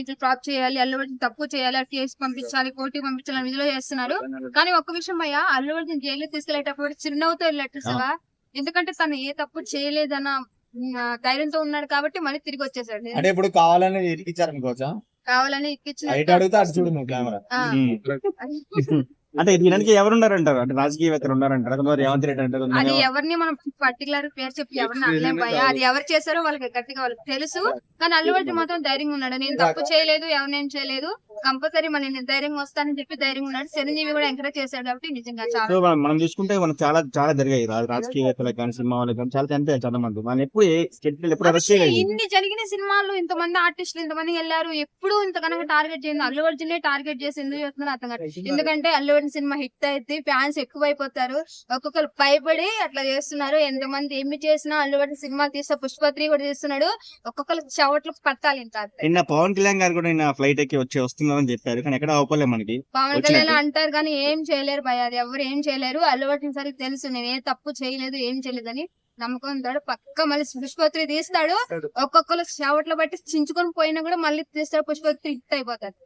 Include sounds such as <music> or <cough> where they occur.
ఇట్లా డ్రాప్ చేయాలి అల్లు అర్జున్ తప్పు చేయాలి కేసు పంపించాలి కోర్టుకి పంపించాలని విధిలో చేస్తున్నారు. కానీ ఒక్క విషయం అయ్యా అల్లు అర్జున్ జైలు తీసుకెళ్ళేటప్పుడు చిరునవ్వుతో వెళ్ళట్టు సవా ఎందుకంటే తను ఏ తప్పు చేయలేదన్న ధైర్యంతో ఉన్నాడు కాబట్టి మళ్ళీ తిరిగి వచ్చేసాడు. అంటే ఇప్పుడు కావాలని కావాలని అడిగితే అటు చూడు కెమెరా. <laughs> <laughs> అంటే దీనికి ఎవరు ఉన్నారంటారు అంటే రాజకీయవేత్తలు ఉన్నారంటారు? కొంతమంది రేవంత్ రెడ్డి అంటారు అది ఎవరిని మనం పర్టికులర్ పేరు చెప్పి ఎవరిని అనలేం భయ అది ఎవరు చేశారో వాళ్ళకి గట్టిగా వాళ్ళకి తెలుసు. కానీ అల్లు అర్జున్ మాత్రం ధైర్యంగా ఉన్నాడు. నేను తప్పు చేయలేదు ఎవరినేం చేయలేదు. కంపల్సరీ నేను ధైర్యంగా వస్తానని చెప్పి ధైర్యంగా ఉన్నాడు. చిరంజీవి కూడా ఎంకరేజ్ చేశాడు కాబట్టి నిజంగా చాలా మనం- మనం చూసుకుంటే మనం చాలా చాలా జరిగాయి. రాజకీయవేత్తలకు కానీ సినిమా వాళ్ళకి కానీ చాలా చనిపోయారు చాలా మంది. మనం ఎప్పుడు అరెస్ట్ ఇన్ని జరిగిన సినిమాల్లో ఇంతమంది ఆర్టిస్టులు ఇంతమంది వెళ్ళారు. ఎప్పుడు ఇంతకన్నా టార్గెట్ చేయండి. అల్లు అర్జున్ టార్గెట్ చేసి ఎందుకు చేస్తున్నారు అర్థం కాదు. ఎందుకంటే అల్లు అర్జున్ సినిమా హిట్ అయితే ఫ్యాన్స్ ఎక్కువైపోతారు. ఒక్కొక్కరు భయపడి అట్లా చేస్తున్నారు. ఎంతమంది ఏమి చేసినా అల్లు అర్జున్ సినిమా తీస్తే పుష్పత్రి కూడా చేస్తున్నాడు ఒక్కొక్కరు చవట్లు పట్టాలి ఇంకా. నిన్న పవన్ కళ్యాణ్ గారు కూడా నిన్న ఫ్లైట్ ఎక్కి వచ్చి వస్తున్నారని చెప్పారు. కానీ ఎక్కడ అవ్వలేదు మనకి. పవన్. కళ్యాణ్ అంటారు కానీ ఏం చేయలేరు భయ అది ఎవరు ఏం చేయలేరు. అల్లు అర్జున్ సరికి తెలుసు. నేను ఏ తప్పు చేయలేదు ఏం చేయలేదు అని నమ్మకం ఉంటాడు పక్క మళ్ళీ పుష్పత్రి తీస్తాడు. ఒక్కొక్కరు చవట్లు బట్టి చించుకొని పోయినా కూడా మళ్ళీ తీస్తాడు. పుష్పత్రి హిట్ అయిపోతాడు.